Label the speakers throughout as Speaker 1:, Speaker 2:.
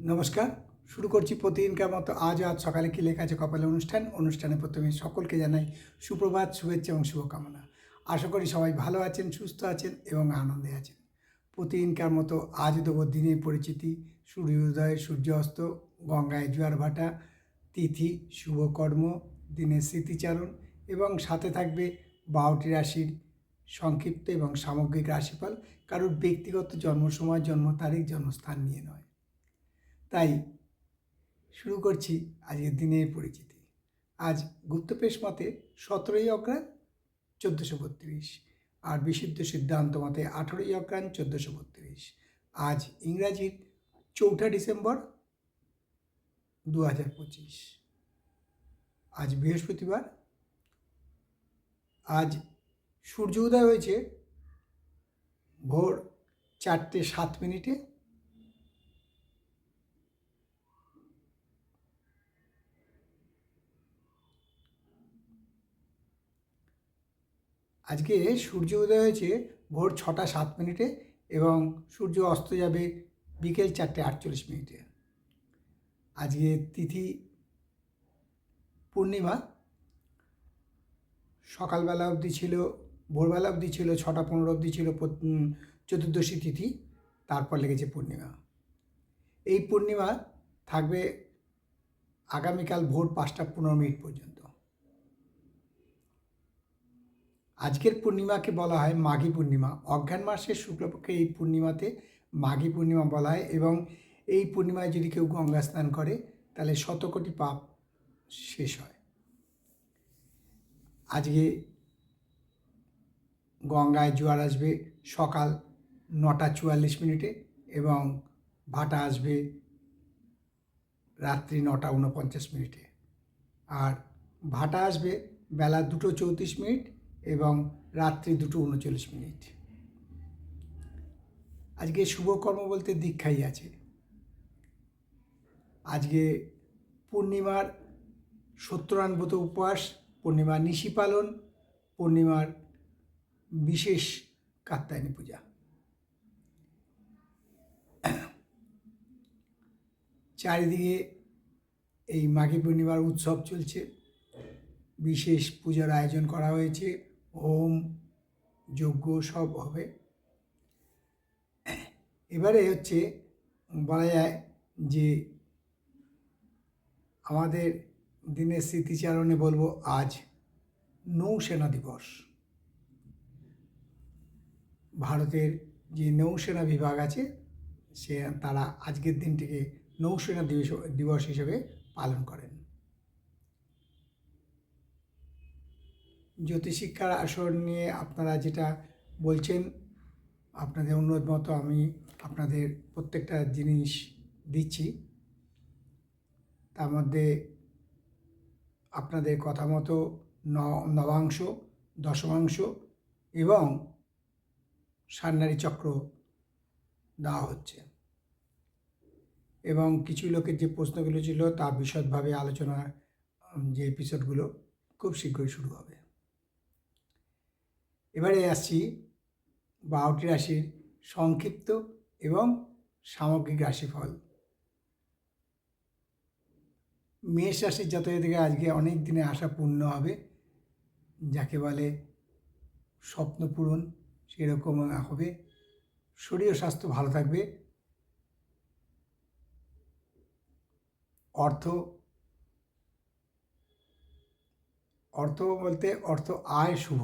Speaker 1: নমস্কার। শুরু করছি প্রতিদিনকার মতো। আজ আজ সকালে কি লেখা আছে কপালে অনুষ্ঠান? অনুষ্ঠানে প্রথমে সকলকে জানাই সুপ্রভাত, শুভেচ্ছা এবং শুভকামনা। আশা করি সবাই ভালো আছেন, সুস্থ আছেন এবং আনন্দে আছেন। প্রতিদিনকার মতো আজ দেবো দিনের পরিচিতি। সূর্যোদয়, সূর্যাস্ত, গঙ্গায় জোয়ার ভাটা, তিথি শুভকর্ম দিনের স্মৃতিচারণ এবং সাথে থাকবে বারোটি রাশির সংক্ষিপ্ত এবং সামগ্রিক রাশিফল। কারোর ব্যক্তিগত জন্ম সময় জন্ম তারিখ, জন্মস্থান নিয়ে নয়। তাই শুরু করছি আজকের দিনের পরিচিতি। আজ গুপ্তপেশ মতে সতেরোই অগ্রাণ চোদ্দোশো বত্রিশ আর বিশুদ্ধ সিদ্ধান্ত মতে আঠেরোই অগ্রাণ চোদ্দোশো বত্রিশ। আজ ইংরাজির চৌঠা ডিসেম্বর দু হাজার পঁচিশ। আজ বৃহস্পতিবার। আজ সূর্য উদয় হয়েছে ভোর চারটে সাত মিনিটে। আজকে সূর্য উদয় হয়েছে ভোর ছটা সাত মিনিটে এবং সূর্য অস্ত যাবে বিকেল চারটে আটচল্লিশ মিনিটে। আজকে তিথি পূর্ণিমা। সকালবেলা অবধি ছিল, ভোরবেলা অবধি ছিল, ছটা পনেরো অবধি ছিল চতুর্দশী তিথি, তারপর লেগেছে পূর্ণিমা। এই পূর্ণিমা থাকবে আগামীকাল ভোর পাঁচটা পনেরো মিনিট পর্যন্ত। আজকের পূর্ণিমাকে বলা হয় মাঘী পূর্ণিমা। অজ্ঞান মাসের শুক্লপক্ষে এই পূর্ণিমাতে মাঘী পূর্ণিমা বলা হয় এবং এই পূর্ণিমায় যদি কেউ গঙ্গা স্নান করে, তাহলে শতকোটি পাপ শেষ হয়। আজকে গঙ্গায় জোয়ার আসবে সকাল নটা চুয়াল্লিশ মিনিটে এবং ভাটা আসবে রাত্রি নটা উনপঞ্চাশ মিনিটে। আর ভাটা আসবে বেলা দুটো চৌত্রিশ মিনিট এবং রাত্রি দুটো উনচল্লিশ মিনিট। আজকে শুভকর্ম বলতে দীক্ষাই আছে। আজকে পূর্ণিমার সত্যনারায়ণব্রত উপবাস, পূর্ণিমার নিশি পালন, পূর্ণিমার বিশেষ কাত্যায়নী পূজা। চারিদিকে এই মাঘী পূর্ণিমার উৎসব চলছে। বিশেষ পূজার আয়োজন করা হয়েছে। হোম যজ্ঞ সব হবে। এবারে হচ্ছে বলা যায় যে আমাদের দিনের স্মৃতিচারণে বলব আজ নৌসেনা দিবস। ভারতের যে নৌসেনা বিভাগ আছে, সে তারা আজকের দিনটিকে নৌসেনা দিবস দিবস হিসেবে পালন করেন জ্যোতিষিক্ষার আসর নিয়ে আপনারা যেটা বলছেন আপনাদের অনুরোধ মতো আমি আপনাদের প্রত্যেকটা জিনিস দিচ্ছি। তার মধ্যে আপনাদের কথা মতো ন নবাংশ দশমাংশ এবং সান্নারী চক্র দেওয়া হচ্ছে। এবং কিছু লোকের যে প্রশ্নগুলো ছিল তা বিশদভাবে আলোচনা উম, যে এপিসোডগুলো খুব শীঘ্রই শুরু হবে। এবারে আসছি বারোটি রাশির সংক্ষিপ্ত এবং সামগ্রিক রাশিফল। মেষ রাশির থেকে আজকে অনেক দিনে আশা পূর্ণ হবে, যাকে বলে স্বপ্ন পূরণ সেরকম হবে। শরীর স্বাস্থ্য ভালো থাকবে। অর্থ অর্থ বলতে অর্থ আয় শুভ।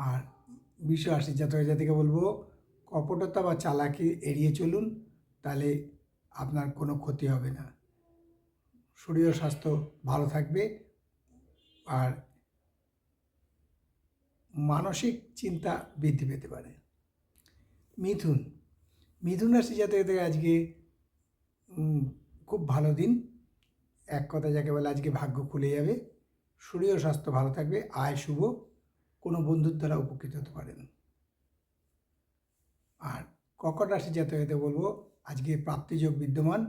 Speaker 1: আর বিশ্ব রাশির জাতক জাতিকে বলব, কপটতা বা চালাকি এড়িয়ে চলুন, তাহলে আপনার কোনো ক্ষতি হবে না। শরীর স্বাস্থ্য ভালো থাকবে আর মানসিক চিন্তা বৃদ্ধি পেতে পারে। মিথুন মিথুন রাশি জাতক থেকে আজকে খুব ভালো দিন। এক কথা যাকে বলে আজকে ভাগ্য খুলে যাবে। শরীর স্বাস্থ্য ভালো থাকবে। আয় শুভ। কোনো বন্ধুর দ্বারা উপকৃত হতে পারেন। আর কর্কট রাশি জাতকদের বলব, আজকে প্রাপ্তিযোগ বিদ্যমান,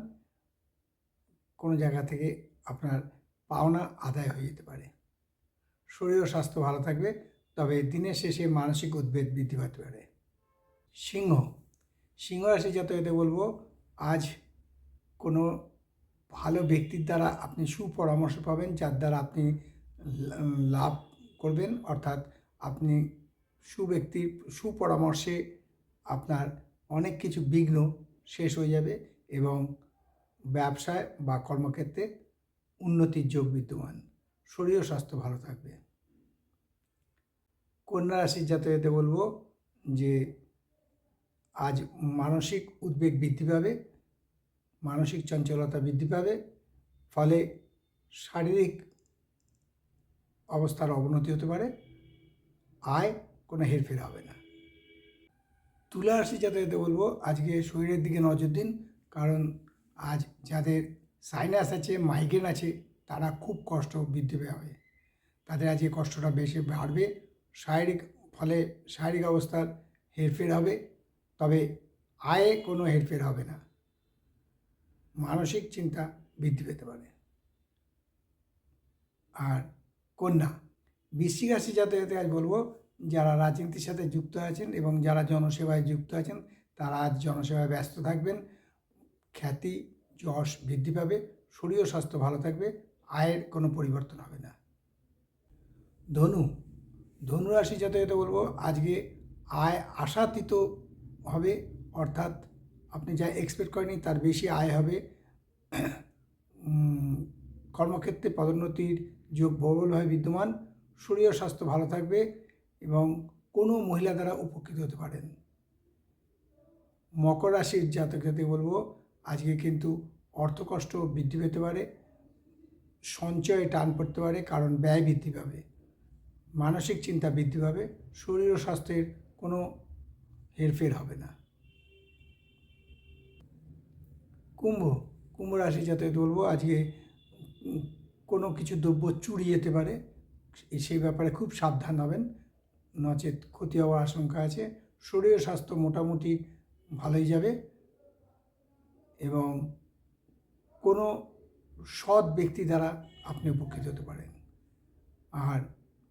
Speaker 1: কোনো জায়গা থেকে আপনার পাওনা আদায় হয়ে যেতে পারে। শরীর ও স্বাস্থ্য ভালো থাকবে, তবে দিনের শেষে মানসিক উদ্বেগ বৃদ্ধি পেতে পারে। সিংহ সিংহ রাশি জাতকদের বলব, আজ কোনো ভালো ব্যক্তির দ্বারা আপনি সুপরামর্শ পাবেন, যার দ্বারা আপনি লাভ করবেন, অর্থাৎ আপনি সুব্যক্তির সুপরামর্শে আপনার অনেক কিছু বিঘ্ন শেষ হয়ে যাবে এবং ব্যবসায় বা কর্মক্ষেত্রে উন্নতির যোগ বিদ্যমান। শরীর স্বাস্থ্য ভালো থাকবে। কন্যা রাশির জাতকতে বলব যে, আজ মানসিক উদ্বেগ বৃদ্ধি পাবে, মানসিক চঞ্চলতা বৃদ্ধি পাবে, ফলে শারীরিক অবস্থার অবনতি হতে পারে আয়, কোনো হেরফের হবে না। তুলা রাশি যাতে বলব, আজকে শরীরের দিকে নজর দিন, কারণ আজ যাদের সাইনাস আছে মাইগ্রেন আছে, তারা খুব কষ্ট বৃদ্ধি পাবে। তাদের আজকে কষ্টটা বেশি বাড়বে, শারীরিক, ফলে শারীরিক অবস্থার হেরফের হবে, তবে আয়ে কোনো হেরফের হবে না। মানসিক চিন্তা বৃদ্ধি পেতে পারে। আর কন্যা বৃশ্চিক রাশি যাতে আজ বলব, যারা রাজনীতির সাথে যুক্ত আছেন এবং যারা জনসেবায় যুক্ত আছেন, তারা আজ জনসেবায় ব্যস্ত থাকবেন। খ্যাতি, যশ বৃদ্ধি পাবে, শরীর স্বাস্থ্য ভালো থাকবে, আয়ের কোনো পরিবর্তন হবে না। ধনু ধনু রাশি যাতে বলব, আজকে আয় আশাতীত হবে, অর্থাৎ আপনি যা এক্সপেক্ট করেনি তার বেশি আয় হবে। কর্মক্ষেত্রে পদোন্নতির যোগ প্রবলভাবে বিদ্যমান। শরীর স্বাস্থ্য ভালো থাকবে এবং কোনো মহিলা দ্বারা উপকৃত হতে পারেন। মকর রাশির জাতক জাতি বলব, আজকে কিন্তু অর্থকষ্ট বৃদ্ধি পেতে পারে, সঞ্চয়ে টান পড়তে পারে, কারণ ব্যয় বৃদ্ধি পাবে। মানসিক চিন্তা বৃদ্ধি পাবে, শরীর ও স্বাস্থ্যের কোনো হেরফের হবে না। কুম্ভ কুম্ভ রাশি যাতে বলব, আজকে কোনো কিছু দ্রব্য চুরি যেতে পারে সেই ব্যাপারে খুব সাবধান হবেন। নচেত ক্ষতি হওয়ার আশঙ্কা আছে। শরীর স্বাস্থ্য মোটামুটি ভালোই যাবে এবং কোনো সৎ ব্যক্তি দ্বারা আপনি উপকৃত হতে পারেন। আর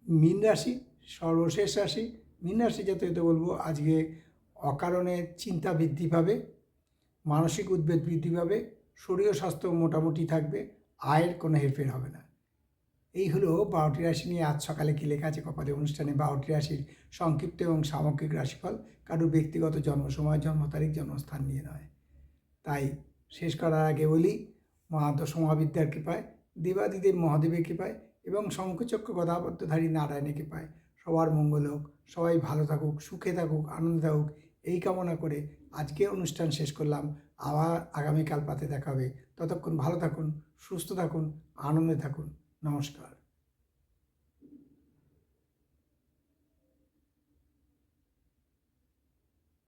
Speaker 1: মীন রাশি, সর্বশেষ রাশি, মীন রাশি যাতে এতে বলব, আজকে অকারণে চিন্তা বৃদ্ধি পাবে, মানসিক উদ্বেগ বৃদ্ধি পাবে, শরীর স্বাস্থ্য মোটামুটি থাকবে, আয়ের কোনো হেরফের হবে না। এই হলো বারোটি রাশি নিয়ে আজ সকালে কী লেখা আছে কপালে অনুষ্ঠানে বারোটি রাশির সংক্ষিপ্ত এবং সামগ্রিক রাশিফল। কারোর ব্যক্তিগত জন্ম সময় জন্ম তারিখ জন্মস্থান নিয়ে নয়। তাই শেষ করার আগে বলি মহাদশ মহাবিদ্যার কৃপায়, দেবাদিদেব মহাদেবের কৃপায় এবং শঙ্খচক্র গদাবদ্ধধারী নারায়ণের কৃপায় সবার মঙ্গল হোক। সবাই ভালো থাকুক, সুখে থাকুক, আনন্দে থাকুক, এই কামনা করে আজকে অনুষ্ঠান শেষ করলাম। আবার আগামীকাল পাতে দেখাবে ততক্ষণ ভালো থাকুন, সুস্থ থাকুন, আনন্দে থাকুন। নমস্কার।